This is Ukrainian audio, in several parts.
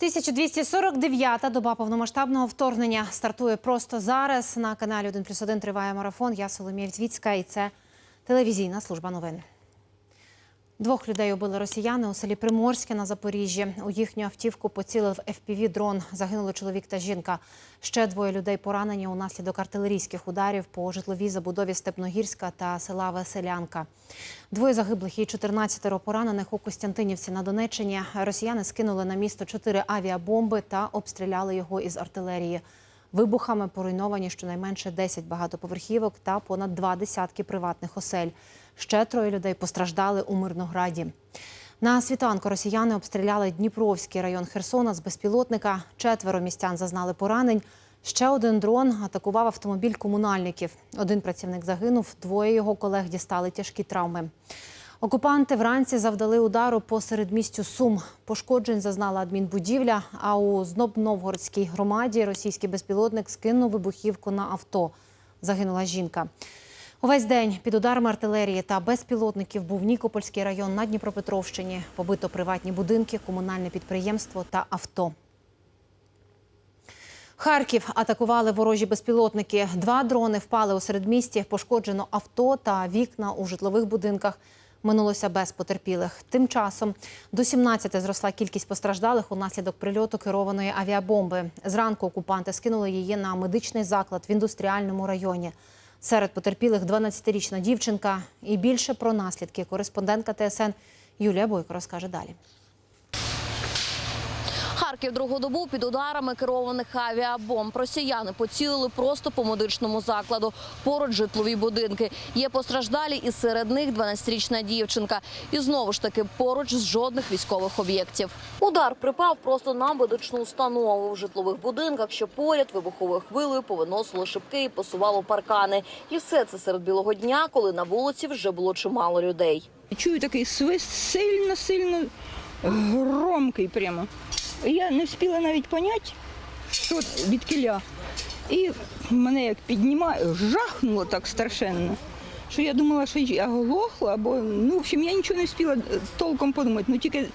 1249-та доба повномасштабного вторгнення стартує просто зараз. На каналі 1 плюс 1 триває марафон. Я Соломія Вітвіцька і це телевізійна служба новин. Двох людей убили росіяни у селі Приморське на Запоріжжі. У їхню автівку поцілив fpv дрон Загинули чоловік та жінка. Ще двоє людей поранені унаслідок артилерійських ударів по житловій забудові Степногірська та села Веселянка. Двоє загиблих і 14 поранених у Костянтинівці на Донеччині. Росіяни скинули на місто чотири авіабомби та обстріляли його із артилерії. Вибухами поруйновані щонайменше 10 багатоповерхівок та понад два десятки приватних осель. Ще троє людей постраждали у Мирнограді. На світанку росіяни обстріляли Дніпровський район Херсона з безпілотника. Четверо містян зазнали поранень. Ще один дрон атакував автомобіль комунальників. Один працівник загинув, двоє його колег дістали тяжкі травми. Окупанти вранці завдали удару по середмістю Сум. Пошкоджень зазнала адмінбудівля. А у Знобновгородській громаді російський безпілотник скинув вибухівку на авто. Загинула жінка. Увесь день під ударами артилерії та безпілотників був Нікопольський район на Дніпропетровщині. Побито приватні будинки, комунальне підприємство та авто. Харків атакували ворожі безпілотники. Два дрони впали у середмісті. Пошкоджено авто та вікна у житлових будинках. Минулося без потерпілих. Тим часом до 17 зросла кількість постраждалих унаслідок прильоту керованої авіабомби. Зранку окупанти скинули її на медичний заклад в індустріальному районі. Серед потерпілих 12-річна дівчинка. І більше про наслідки кореспондентка ТСН Юлія Бойко розкаже далі. Харків другу добу під ударами керованих авіабомб. Росіяни поцілили просто по медичному закладу. Поруч житлові будинки. Є постраждалі, і серед них 12-річна дівчинка. І знову ж таки поруч з жодних військових об'єктів. Удар припав просто на медичну установу в житлових будинках, що поряд вибуховою хвилею повиносило шибки і посувало паркани. І все це серед білого дня, коли на вулиці вже було чимало людей. Чую такий свист сильно, сильно громкий прямо. Я не встигла навіть поняти, що від кіля. І мене як піднімає, жахнуло так страшенно, що я думала, що я оглохла, або ну, в общем, я нічого не встигла толком подумати. Ну тільки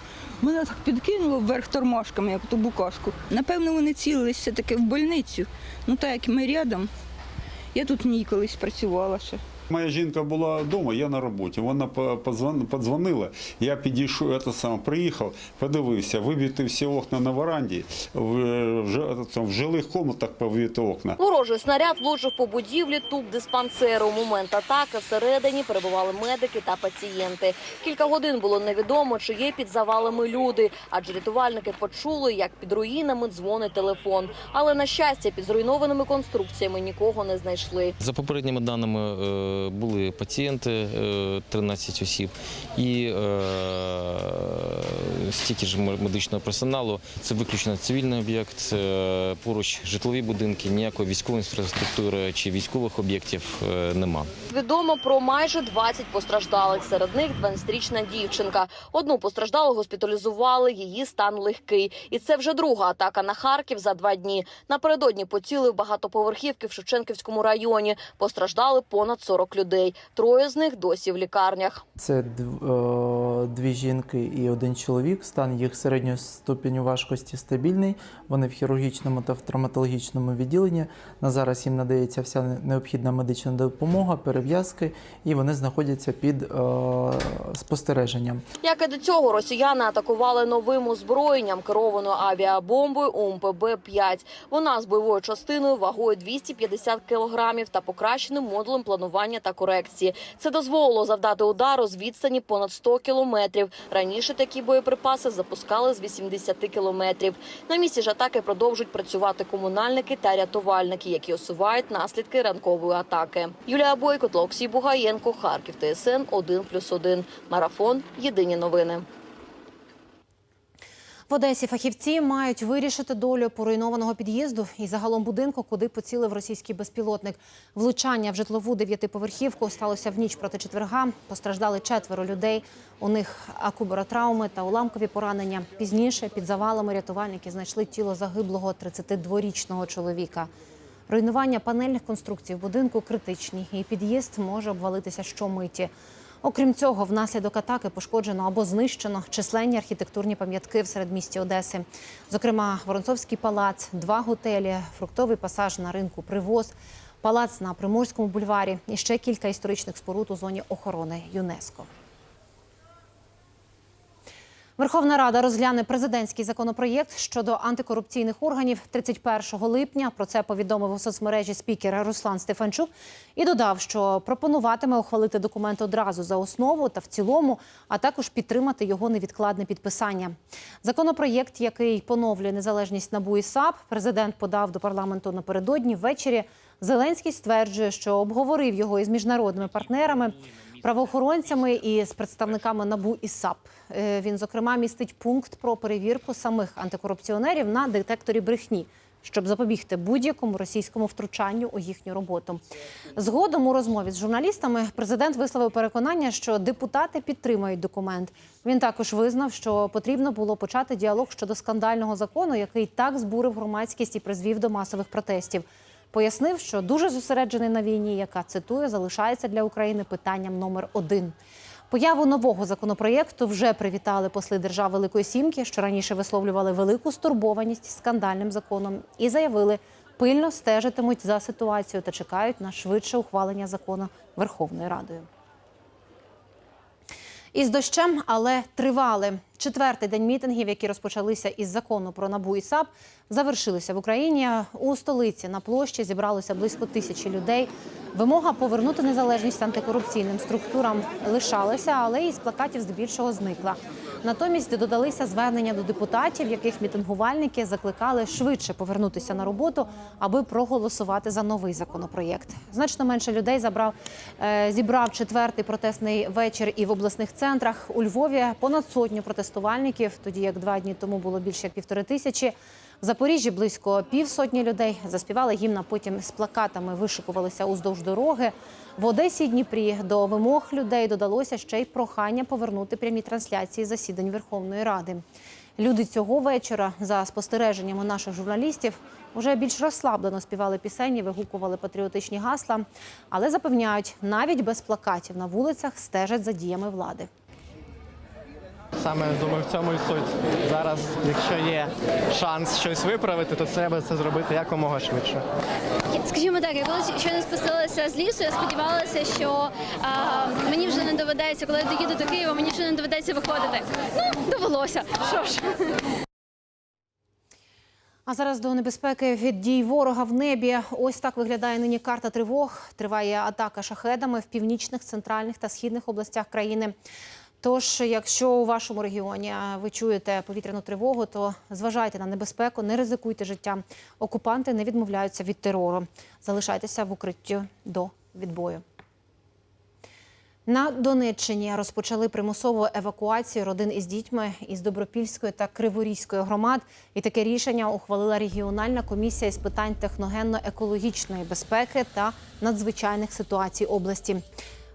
мене так підкинуло вверх тормашками, як ту букашку. Напевно, вони цілились все-таки в больницю. Ну так як ми рядом, я тут ній колись працювала ще. Моя жінка була вдома, я на роботі. Вона подзвонила. Я підійшов, це саме, приїхав, подивився, вибити всі окна на веранді, в, в, в, в жилих комнатах побиті окна. Ворожий снаряд влучив по будівлі тубдиспансеру. У момент атаки всередині перебували медики та пацієнти. Кілька годин було невідомо, чи є під завалами люди, адже рятувальники почули, як під руїнами дзвонить телефон. Але на щастя, під зруйнованими конструкціями нікого не знайшли. За попередніми даними е, були пацієнти, е, 13 осіб, і е, стільки ж медичного персоналу. Це виключно цивільний об'єкт, е, поруч житлові будинки, ніякої військової інфраструктури чи військових об'єктів е, нема. Відомо про майже 20 постраждалих. Серед них 12-річна дівчинка. Одну постраждалу госпіталізували, її стан легкий. І це вже друга атака на Харків за два дні. Напередодні поцілив багатоповерхівки в Шевченківському районі. Постраждали понад 40 людей. Троє з них досі в лікарнях. Це е, дві жінки і один чоловік. Стан їх середньої ступеню важкості стабільний. Вони в хірургічному та в травматологічному відділенні. На зараз їм надається вся необхідна медична допомога, перев'язки, і вони знаходяться під е, спостереженням. Як і до цього, росіяни атакували новим озброєнням керованою авіабомбою УМПБ-5. Вона з бойовою частиною вагою 250 кілограмів та покращеним модулем планування та корекції. Це дозволило завдати удару з відстані понад 100 кілометрів. Раніше такі боєприпаси запускали з 80 кілометрів. На місці ж атаки продовжують працювати комунальники та рятувальники, які осувають наслідки ранкової атаки. Юлія Бойко, Тлоксій Бугаєнко, Харків, ТСН 1+,1. Марафон. Єдині новини. В Одесі фахівці мають вирішити долю поруйнованого під'їзду і загалом будинку, куди поцілив російський безпілотник. Влучання в житлову дев'ятиповерхівку сталося в ніч проти четверга. Постраждали четверо людей. У них акубаротравми та уламкові поранення. Пізніше під завалами рятувальники знайшли тіло загиблого 32-річного чоловіка. Руйнування панельних конструкцій в будинку критичні, і під'їзд може обвалитися щомиті. Окрім цього, внаслідок атаки пошкоджено або знищено численні архітектурні пам'ятки в середмісті Одеси. Зокрема, Воронцовський палац, два готелі, фруктовий пасаж на ринку Привоз, палац на Приморському бульварі і ще кілька історичних споруд у зоні охорони ЮНЕСКО. Верховна Рада розгляне президентський законопроєкт щодо антикорупційних органів 31 липня. Про це повідомив у соцмережі спікер Руслан Стефанчук і додав, що пропонуватиме ухвалити документ одразу за основу та в цілому, а також підтримати його невідкладне підписання. Законопроєкт, який поновлює незалежність НАБУ і САП, президент подав до парламенту напередодні ввечері. Зеленський стверджує, що обговорив його із міжнародними партнерами правоохоронцями і з представниками НАБУ і САП. Е, Він, зокрема, містить пункт про перевірку самих антикорупціонерів на детекторі брехні, щоб запобігти будь-якому російському втручанню у їхню роботу. Згодом у розмові з журналістами президент висловив переконання, що депутати підтримають документ. Він також визнав, що потрібно було почати діалог щодо скандального закону, який так збурив громадськість і призвів до масових протестів. Пояснив, що дуже зосереджений на війні, яка цитую, залишається для України питанням номер один. Появу нового законопроєкту вже привітали посли держав Великої Сімки, що раніше висловлювали велику стурбованість скандальним законом, і заявили, пильно стежитимуть за ситуацією та чекають на швидше ухвалення закону Верховною Радою. Із дощем, але тривали. Четвертий день мітингів, які розпочалися із закону про НАБУ і САП, завершилися в Україні. У столиці на площі зібралося близько тисячі людей. Вимога повернути незалежність антикорупційним структурам лишалася, але із плакатів здебільшого зникла. Натомість додалися звернення до депутатів, яких мітингувальники закликали швидше повернутися на роботу, аби проголосувати за новий законопроєкт. Значно менше людей забрав е, зібрав четвертий протестний вечір і в обласних центрах у Львові понад сотню протестувальників, тоді як два дні тому було більше як півтори тисячі. В Запоріжжі близько півсотні людей заспівали гімн, а потім з плакатами вишикувалися уздовж дороги. В Одесі і Дніпрі до вимог людей додалося ще й прохання повернути прямі трансляції засідань Верховної Ради. Люди цього вечора, за спостереженнями наших журналістів, вже більш розслаблено співали пісені, вигукували патріотичні гасла, але запевняють, навіть без плакатів на вулицях стежать за діями влади. Саме думаю, в цьому і суть. Зараз, якщо є шанс щось виправити, то треба це зробити якомога швидше. Скажімо так, я коли щойно спустилася з лісу, я сподівалася, що а, мені вже не доведеться, коли я доїду до Києва, мені вже не доведеться виходити. Ну, довелося. Що ж. А зараз до небезпеки від дій ворога в небі. Ось так виглядає нині карта тривог. Триває атака шахедами в північних, центральних та східних областях країни. Тож, якщо у вашому регіоні ви чуєте повітряну тривогу, то зважайте на небезпеку, не ризикуйте життям. Окупанти не відмовляються від терору. Залишайтеся в укритті до відбою. На Донеччині розпочали примусову евакуацію родин із дітьми із Добропільської та Криворізької громад. І таке рішення ухвалила регіональна комісія з питань техногенно-екологічної безпеки та надзвичайних ситуацій області.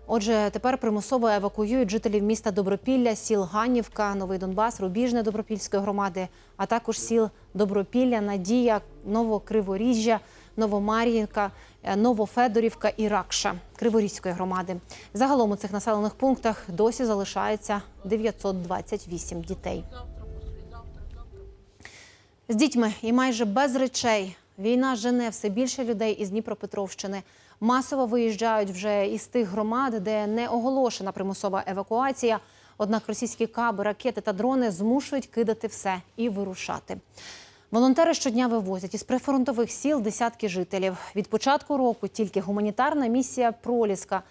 Отже, тепер примусово евакуюють жителів міста Добропілля, сіл Ганівка, Новий Донбас, Рубіжне Добропільської громади, а також сіл Добропілля, Надія, Новокриворіжжя, Новомар'їнка, е, Новофедорівка і Ракша Криворізької громади. Загалом у цих населених пунктах досі залишається 928 дітей. З дітьми і майже без речей війна жене все більше людей із Дніпропетровщини. Масово виїжджають вже із тих громад, де не оголошена примусова евакуація. Однак російські каби, ракети та дрони змушують кидати все і вирушати. Волонтери щодня вивозять із прифронтових сіл десятки жителів. Від початку року тільки гуманітарна місія Проліска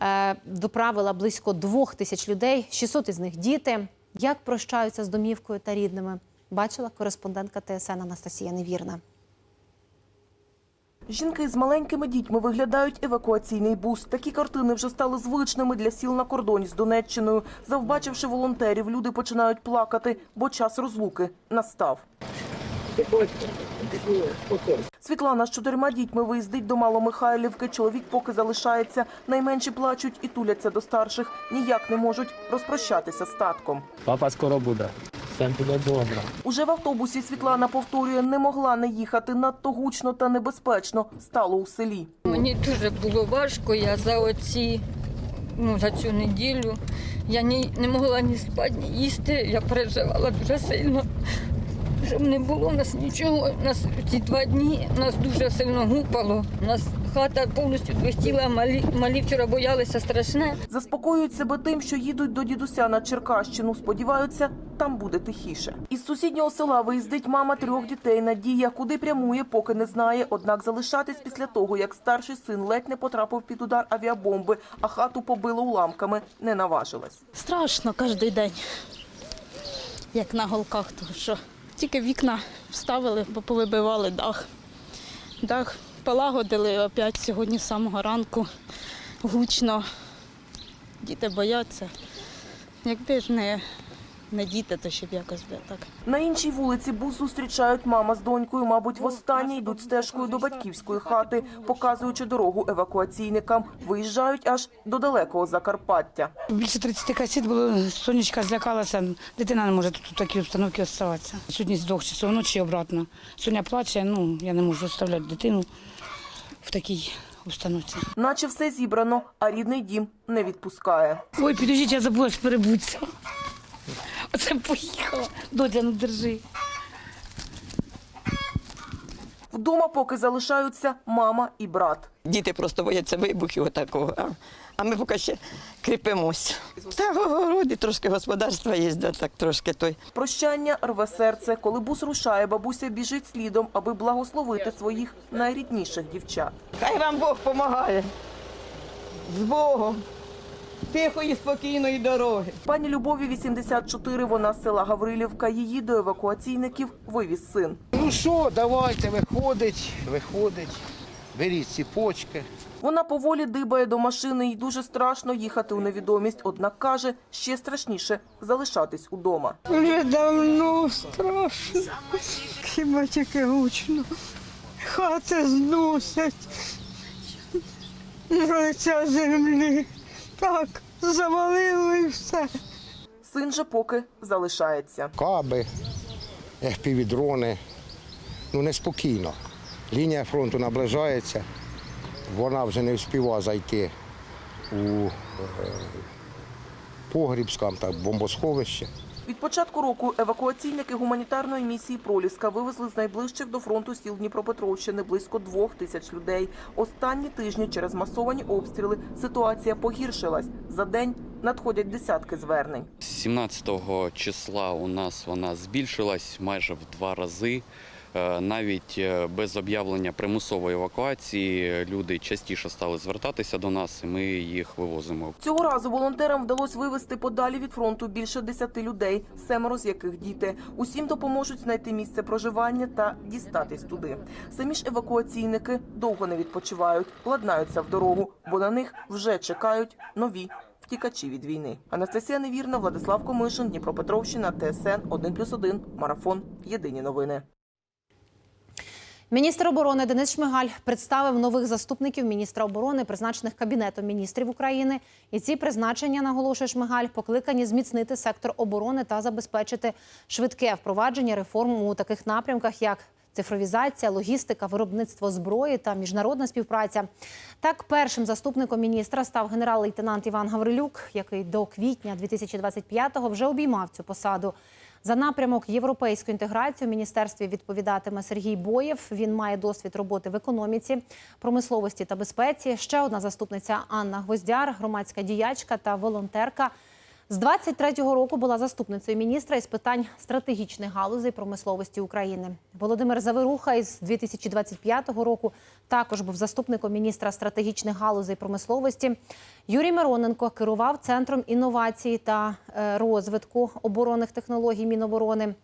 е, доправила близько двох тисяч людей, 600 із них діти. Як прощаються з домівкою та рідними, бачила кореспондентка ТСН Анастасія Невірна. Жінки з маленькими дітьми виглядають евакуаційний бус. Такі картини вже стали звичними для сіл на кордоні з Донеччиною. Завбачивши волонтерів, люди починають плакати, бо час розлуки настав. Світлана з чотирма дітьми виїздить до Маломихайлівки. Чоловік поки залишається. Найменші плачуть і туляться до старших. Ніяк не можуть розпрощатися з татком. Папа скоро буде. Все буде добре. Уже в автобусі Світлана повторює, не могла не їхати надто гучно та небезпечно. Стало у селі. Мені дуже було важко. Я за оці ну, за цю неділю. Я ні, не могла ні спати, ні їсти. Я переживала дуже сильно. Щоб не було у нас нічого. У нас ці два дні нас дуже сильно гупало. У нас хата повністю двохтіла, малі, малі вчора боялися страшне. Заспокоюють себе тим, що їдуть до дідуся на Черкащину. Сподіваються, там буде тихіше. Із сусіднього села виїздить мама трьох дітей. Надія, куди прямує, поки не знає. Однак залишатись після того, як старший син ледь не потрапив під удар авіабомби, а хату побило уламками, не наважилась. Страшно кожен день, як на голках, тому що тільки вікна вставили, бо повибивали дах. Дах полагодили опять сьогодні з самого ранку. Гучно. Діти бояться. Якби ж не, не діти, то щоб якось би так. На іншій вулиці бус зустрічають мама з донькою. Мабуть, востаннє йдуть стежкою до батьківської хати, показуючи дорогу евакуаційникам. Виїжджають аж до далекого Закарпаття. Більше 30 касет було, сонечка злякалася, дитина не може тут у такій обстановці оставатися. Сьогодні з двох часов ночі обратно. Соня плаче, ну я не можу оставляти дитину в такій обстановці. Наче все зібрано, а рідний дім не відпускає. Ой, підождіть, я забулась перебутися. Оце поїхала. Додя, ну держи. Вдома поки залишаються мама і брат. Діти просто бояться вибухів отакого. А, а ми поки ще кріпимось. Та в городі трошки господарства є, да, так трошки той. Прощання рве серце. Коли бус рушає, бабуся біжить слідом, аби благословити своїх найрідніших дівчат. Хай вам Бог допомагає. З Богом. Тихої, спокійної дороги. Пані Любові 84, вона з села Гаврилівка. Її до евакуаційників вивіз син. Ну що, давайте, виходить, виходить. Беріть ціпочки. Вона поволі дибає до машини, їй дуже страшно їхати у невідомість. Однак каже, ще страшніше залишатись удома. Вже давно страшно. Хіба тільки гучно. Хати зносять. Лиця землі. Так, завалили і все. Син же поки залишається. Каби, FPV-дрони. Ну неспокійно. Лінія фронту наближається. Вона вже не встигла зайти у е, погріб, скажімо так, бомбосховище. Від початку року евакуаційники гуманітарної місії Проліска вивезли з найближчих до фронту сіл Дніпропетровщини близько двох тисяч людей. Останні тижні через масовані обстріли ситуація погіршилась. За день надходять десятки звернень. 17 числа у нас вона збільшилась майже в два рази. Е, Навіть е, без об'явлення примусової евакуації люди частіше стали звертатися до нас, і ми їх вивозимо. Цього разу волонтерам вдалося вивезти подалі від фронту більше десяти людей, семеро з яких діти. Усім допоможуть знайти місце проживання та дістатись туди. Самі ж евакуаційники довго не відпочивають, ладнаються в дорогу, бо на них вже чекають нові. Втікачі від війни. Анастасія Невірна, Владислав Комишин, Дніпропетровщина, ТСН 1+,1, Марафон. Єдині новини. Міністр оборони Денис Шмигаль представив нових заступників міністра оборони, призначених Кабінетом міністрів України. І ці призначення, наголошує Шмигаль, покликані зміцнити сектор оборони та забезпечити швидке впровадження реформ у таких напрямках, як цифровізація, логістика, виробництво зброї та міжнародна співпраця. Так, першим заступником міністра став генерал-лейтенант Іван Гаврилюк, який до квітня 2025-го вже обіймав цю посаду. За напрямок європейської інтеграції у міністерстві відповідатиме Сергій Боєв. Він має досвід роботи в економіці, промисловості та безпеці. Ще одна заступниця Анна Гвоздяр, громадська діячка та волонтерка. З 23-го року була заступницею міністра із питань стратегічних галузей промисловості України. Володимир Завируха із 2025 року також був заступником міністра стратегічних галузей промисловості. Юрій Мироненко керував центром інновацій та е, розвитку оборонних технологій Міноборони.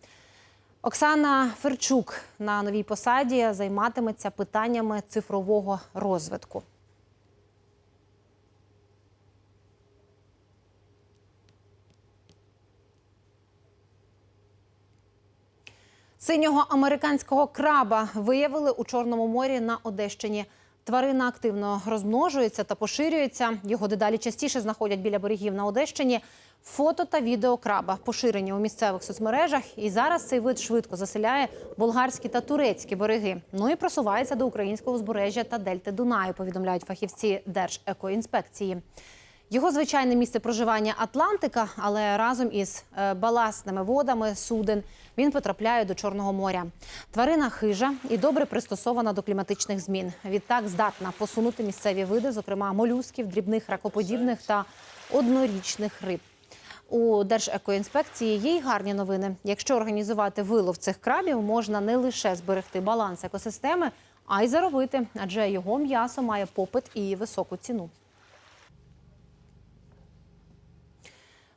Оксана Ферчук на новій посаді займатиметься питаннями цифрового розвитку. Синього американського краба виявили у Чорному морі на Одещині. Тварина активно розмножується та поширюється. Його дедалі частіше знаходять біля берегів на Одещині. Фото та відео краба поширені у місцевих соцмережах. І зараз цей вид швидко заселяє болгарські та турецькі береги. Ну і просувається до українського узбережжя та дельти Дунаю. Повідомляють фахівці Держекоінспекції. Його звичайне місце проживання Атлантика, але разом із е, баласними водами суден він потрапляє до Чорного моря. Тварина хижа і добре пристосована до кліматичних змін. Відтак здатна посунути місцеві види, зокрема молюсків, дрібних ракоподібних та однорічних риб. У Держекоінспекції є й гарні новини. Якщо організувати вилов цих крабів, можна не лише зберегти баланс екосистеми, а й заробити, адже його м'ясо має попит і високу ціну.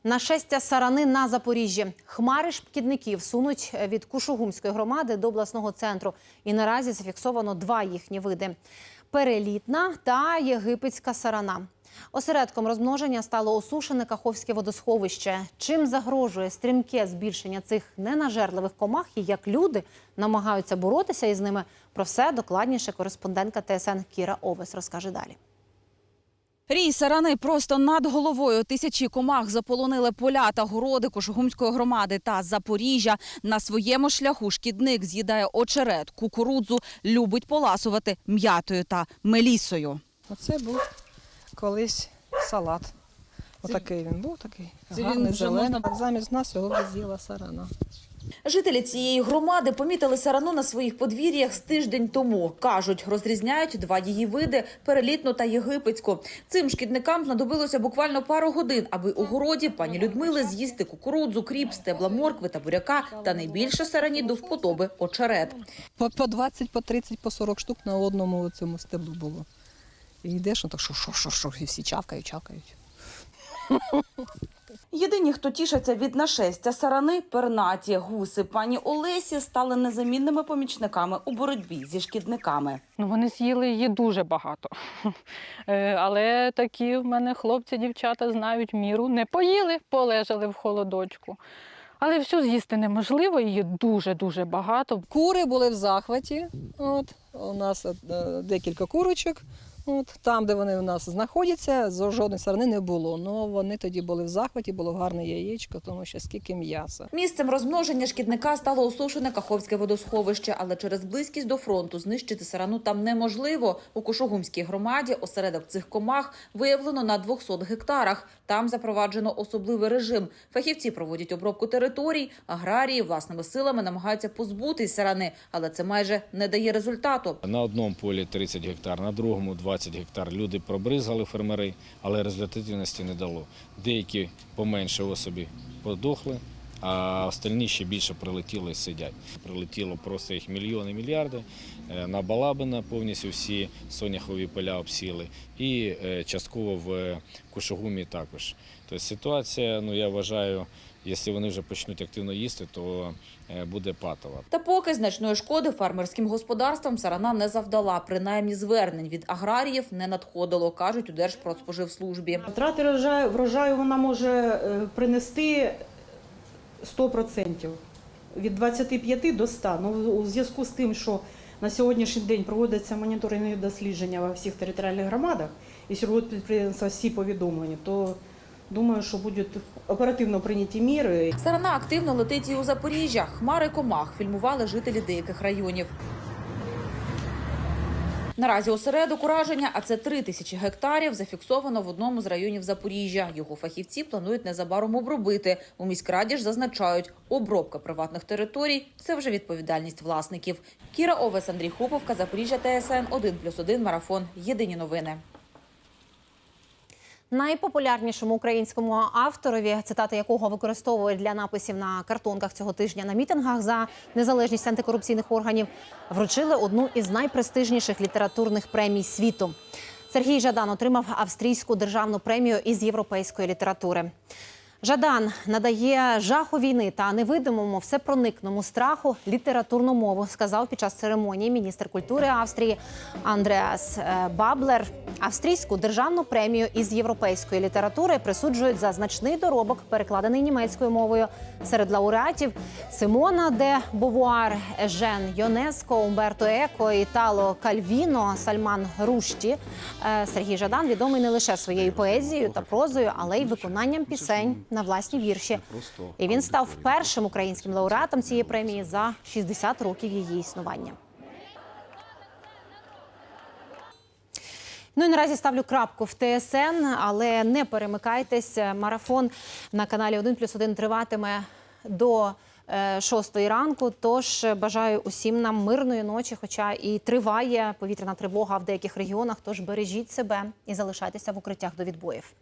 Нашестя сарани на Запоріжжі. Хмари шкідників сунуть від Кушугумської громади до обласного центру. І наразі зафіксовано два їхні види: перелітна та єгипетська сарана. Осередком розмноження стало осушене Каховське водосховище. Чим загрожує стрімке збільшення цих ненажерливих комах і як люди намагаються боротися із ними? Про все докладніше кореспондентка ТСН Кіра Овес розкаже далі. Рій сарани просто над головою. Тисячі комах заполонили поля та городи Кошугумської громади та Запоріжжя. На своєму шляху шкідник з'їдає очерет, кукурудзу, любить поласувати м'ятою та мелісою. Оце був колись салат. Отакий він був такий. Гарний, зелений. Замість нас його вже з'їла сарана. Жителі цієї громади помітили сарану на своїх подвір'ях з тиждень тому. Кажуть, розрізняють два її види – перелітну та єгипетську. Цим шкідникам знадобилося буквально пару годин, аби у городі пані Людмили з'їсти кукурудзу, кріп, стебла моркви та буряка та найбільше сарані до вподоби – очерет. По, по 20, по 30, по 40 штук на одному цьому стеблу було. І йдеш, ну так що, що, що, що, і всі чавкають, чавкають. Єдині, хто тішаться від нашестя сарани – пернаті. Гуси пані Олесі стали незамінними помічниками у боротьбі зі шкідниками. Ну, вони з'їли її дуже багато. Е, Але такі в мене хлопці, дівчата знають міру. Не поїли, полежали в холодочку. Але всю з'їсти неможливо, її дуже-дуже багато. Кури були в захваті. От, у нас е, декілька курочок. От, там, де вони у нас знаходяться, зо- жодної сарани не було. Ну вони тоді були в захваті, було гарне яєчко, тому що скільки м'яса. Місцем розмноження шкідника стало осушене Каховське водосховище, але через близькість до фронту знищити сарану там неможливо. У Кошугумській громаді осередок цих комах виявлено на 200 гектарах. Там запроваджено особливий режим. Фахівці проводять обробку територій, аграрії власними силами намагаються позбутись сарани, але це майже не дає результату. На одному полі 30 гектар, на другому 20 гектар. Люди пробризгали фермери, але результативності не дало. Деякі поменше особі подохли, а остальні ще більше прилетіли і сидять. Прилетіло просто їх мільйони, мільярди. Е, На Балабина повністю всі соняхові поля обсіли і е, частково в Кушугумі також. Тобто ситуація, ну я вважаю, якщо вони вже почнуть активно їсти, то е, буде патова. Та поки значної шкоди фермерським господарствам сарана не завдала. Принаймні звернень від аграріїв не надходило, кажуть у Держпродспоживслужбі. Втрати врожаю, врожаю вона може е, принести 100%, від 25 до 100. Ну, у зв'язку з тим, що на сьогоднішній день проводяться моніторингові дослідження во всіх територіальних громадах, і сьогодні підприємства всі повідомлені, то думаю, що будуть оперативно прийняті міри. Сарана активно летить і у Запоріжжя. Хмари комах фільмували жителі деяких районів. Наразі осередок ураження, а це три тисячі гектарів, зафіксовано в одному з районів Запоріжжя. Його фахівці планують незабаром обробити. У міськраді ж зазначають, обробка приватних територій – це вже відповідальність власників. Кіра Овес, Андрій Хуповка, Запоріжжя, ТСН 1+,1 Марафон. Єдині новини. Найпопулярнішому українському авторові, цитати якого використовують для написів на картонках цього тижня на мітингах за незалежність антикорупційних органів, вручили одну із найпрестижніших літературних премій світу. Сергій Жадан отримав австрійську державну премію із європейської літератури. Жадан надає жаху війни та невидимому всепроникному страху літературну мову, сказав під час церемонії міністр культури Австрії Андреас е, Баблер. Австрійську державну премію із європейської літератури присуджують за значний доробок, перекладений німецькою мовою. Серед лауреатів Симона де Бовуар, Жен Йонеско, Умберто Еко, Італо Кальвіно, Сальман Рушті. Е, Сергій Жадан відомий не лише своєю поезією та прозою, але й виконанням пісень на власні вірші. І він став першим українським лауреатом цієї премії за 60 років її існування. Ну і наразі ставлю крапку в ТСН, але не перемикайтесь. Марафон на каналі 1 плюс 1 триватиме до е, 6 ранку. Тож бажаю усім нам мирної ночі, хоча і триває повітряна тривога в деяких регіонах. Тож бережіть себе і залишайтеся в укриттях до відбоїв.